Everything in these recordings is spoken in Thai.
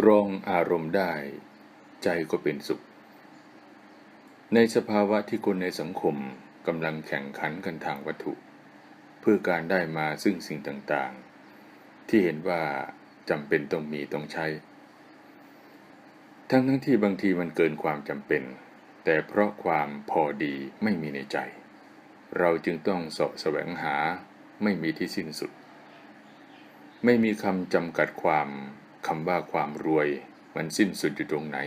กรองอารมณ์ได้ ใจก็เป็นสุข ในสภาวะที่คนในสังคมกำลังแข่งขันกันทางวัตถุ เพื่อการได้มาซึ่งสิ่งต่างๆ ที่เห็นว่าจำเป็นต้องมีต้องใช้ ทั้งทั้งที่บางทีมันเกินความจำเป็น แต่เพราะความพอดีไม่มีในใจ เราจึงต้องเสาะแสวงหาไม่มีที่สิ้นสุด ไม่มีคำจำกัดความ คำว่าความรวยมันสิ้นสุดอยู่ตรงไหน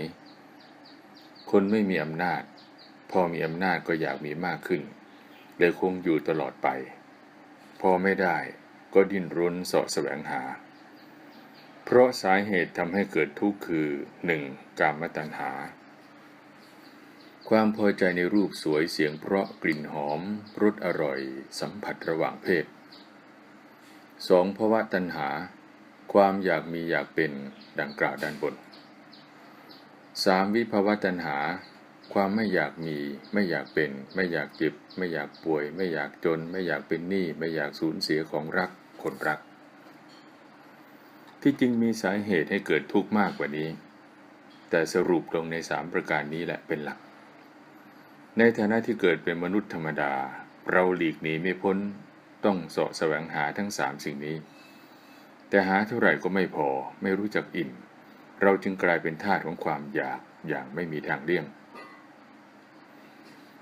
คนไม่มีอำนาจ พอมีอำนาจก็อยากมีมากขึ้น เลยคงอยู่ตลอดไป พอไม่ได้ก็ดิ้นรนเสาะแสวงหา เพราะสาเหตุทำให้เกิดทุกข์คือ 1. กามตัณหา ความพอใจในรูปสวยเสียงเพราะกลิ่นหอมรสอร่อย สัมผัสระหว่างเพศ 2. ภาวะตัณหา ความอยากมีอยากเป็นดังกล่าวด้านบน 3. วิภาวะตัณหา ความไม่อยากมี ไม่อยากเป็น ไม่อยากเจ็บ ไม่อยากป่วย ไม่อยากจน ไม่อยากเป็นหนี้ไม่อยากสูญเสียของรักคนรัก ที่จริงมีสาเหตุให้เกิดทุกข์มากกว่านี้ แต่สรุปลงในสามประการนี้แหละเป็นหลัก ในฐานะที่เกิดเป็นมนุษย์ธรรมดา เราหลีกหนีไม่พ้นต้องเสาะแสวงหาทั้งสามสิ่งนี้ แต่หาเท่าไหร่ก็ไม่พอไม่รู้จักอิ่ม เราจึงกลายเป็นทาสของความอยากอย่างไม่มีทางเลี่ยง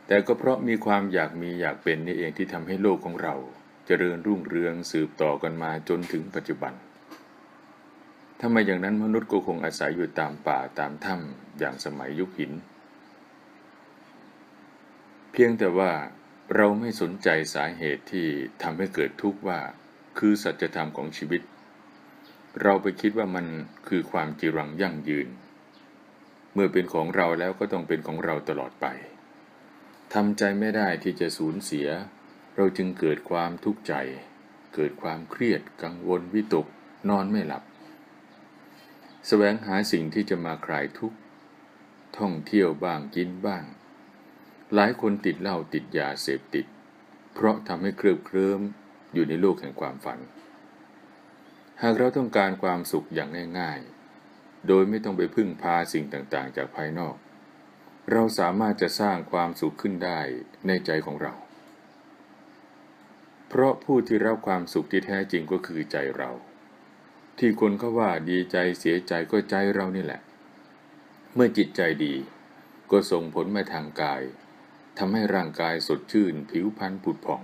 แต่ก็เพราะมีความอยากมีอยากเป็นนี่เองที่ทำให้โลกของเราจเจริญรุ่งเรืองสืบต่อกันมาจนถึงปัจจุบันถ้าไม่อย่างนั้นมนุษย์ก็คงอาศัยอยู่ตามป่าตามถ้ำอย่างสมัยยุคหิน เพียงแต่ว่าเราไม่สนใจสาเหตุที่ทำให้เกิดทุกข์ว่า คือสัจธรรมของชีวิต เราไปคิดว่ามันคือความจีรังยั่งยืน เมื่อเป็นของเราแล้วก็ต้องเป็นของเราตลอดไปทำใจไม่ได้ที่จะสูญเสีย เราจึงเกิดความทุกข์ใจ เกิดความเครียดกังวลวิตก นอนไม่หลับแสวงหาสิ่งที่จะมาคลายทุกข์ท่องเที่ยวบ้างกินบ้าง หลายคนติดเหล้าติดยาเสพติด เพราะทำให้เคลิบเคลิ้มอยู่ในโลกแห่งความฝัน หากเราต้องการความสุขอย่างง่ายๆ โดยไม่ต้องไปพึ่งพาสิ่งต่างๆ จากภายนอก เราสามารถจะสร้างความสุขขึ้นได้ในใจของเรา เพราะผู้ที่รับความสุขที่แท้จริงก็คือใจเรา ที่คนเขาว่าดีใจเสียใจก็ใจเรานี่แหละ เมื่อจิตใจดีก็ส่งผลมาทางกายทำให้ร่างกายสดชื่น ผิวพรรณผุดผ่อง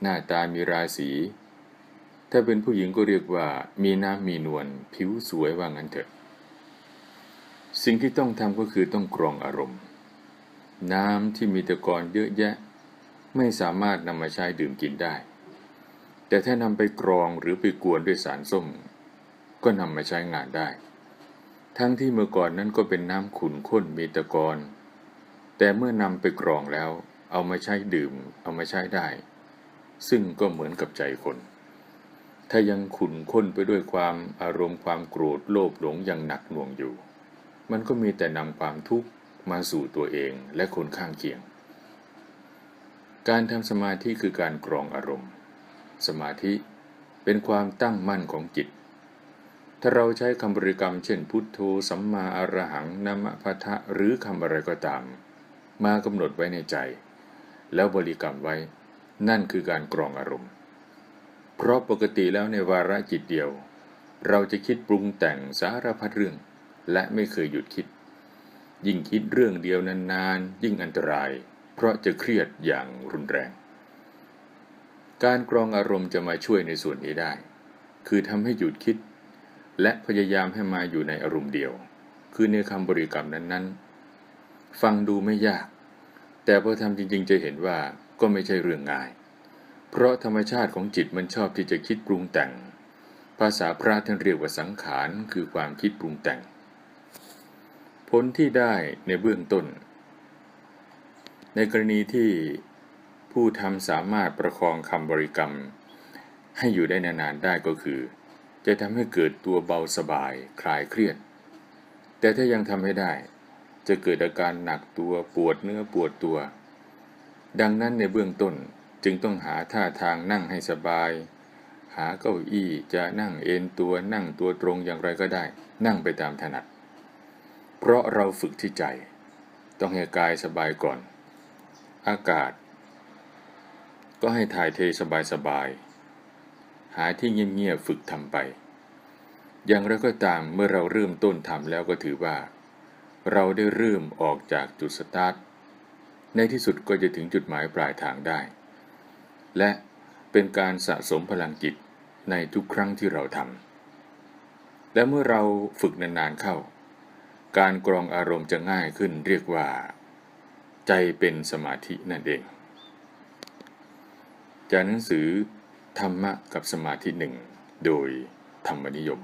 หน้าตามีราศี ถ้าเป็นผู้หญิงก็เรียกว่ามีน้ำมีนวลผิวสวยว่างั้นเถอะ สิ่งที่ต้องทำก็คือต้องกรองอารมณ์ น้ำที่มีตะกอนเยอะแยะ ไม่สามารถนำมาใช้ดื่มกินได้ แต่ถ้านำไปกรองหรือไปกวนด้วยสารส้ม ก็นำมาใช้งานได้ ทั้งที่เมื่อก่อนนั้นก็เป็นน้ำขุ่นข้นมีตะกอนแต่เมื่อนำไปกรองแล้ว เอามาใช้ดื่ม เอามาใช้ได้ ซึ่งก็เหมือนกับใจคน ถ้ายังขุ่นข้นไปด้วยความอารมณ์ความโกรธโลภหลงอยังหนักหน่วงอยู่ มันก็มีแต่นำความทุกข์มาสู่ตัวเองและคนข้างเคียง การทำสมาธิคือการกรองอารมณ์ สมาธิเป็นความตั้งมั่นของจิต ถ้าเราใช้คำบริกรรมเช่นพุทโธสัมมาอรหังนามพัทะหรือคำอะไรก็ตาม มากำหนดไว้ในใจ แล้วบริกรรมไว้ นั่นคือการกรองอารมณ์ เพราะปกติแล้วในวาระจิตเดียว เราจะคิดปรุงแต่งสารพัดเรื่อง และไม่เคยหยุดคิด ยิ่งคิดเรื่องเดียวนานๆ ยิ่งอันตราย เพราะจะเครียดอย่างรุนแรง การกรองอารมณ์จะมาช่วยในส่วนนี้ได้ คือทำให้หยุดคิด และพยายามให้มาอยู่ในอารมณ์เดียว คือในคำบริกรรมนั้นๆ ฟังดูไม่ยาก แต่พอทำจริงๆจะเห็นว่าก็ไม่ใช่เรื่องง่าย เพราะธรรมชาติของจิตมันชอบที่จะคิดปรุงแต่ง ภาษาพระท่านเรียกว่าสังขารคือความคิดปรุงแต่ง ผลที่ได้ในเบื้องต้น ในกรณีที่ผู้ทำสามารถประคองคำบริกรรม ให้อยู่ได้นานๆได้ก็คือ จะทำให้เกิดตัวเบาสบายคลายเครียด แต่ถ้ายังทำไม่ได้ จะเกิดอาการหนักตัวปวดเนื้อปวดตัว ดังนั้นในเบื้องต้น จึงต้องหาท่าทางนั่งให้สบาย หาเก้าอี้จะนั่งเอนตัวนั่งตัวตรงอย่างไรก็ได้ นั่งไปตามถนัด เพราะเราฝึกที่ใจ ต้องให้กายสบายก่อน อากาศ ก็ให้ถ่ายเทสบายๆหาที่เงียบๆฝึกทำไป อย่างไรก็ตามเมื่อเราเริ่มต้นทำแล้วก็ถือว่า เราได้เริ่มออกจากจุดสตาร์ทในที่สุดก็จะถึงจุดหมายปลายทางได้ และเป็นการสะสมพลังจิตในทุกครั้งที่เราทำ และเมื่อเราฝึกนานๆเข้า การกรองอารมณ์จะง่ายขึ้นเรียกว่า ใจเป็นสมาธินั่นเอง จากหนังสือธรรมะกับสมาธิหนึ่ง โดยธรรมนิยม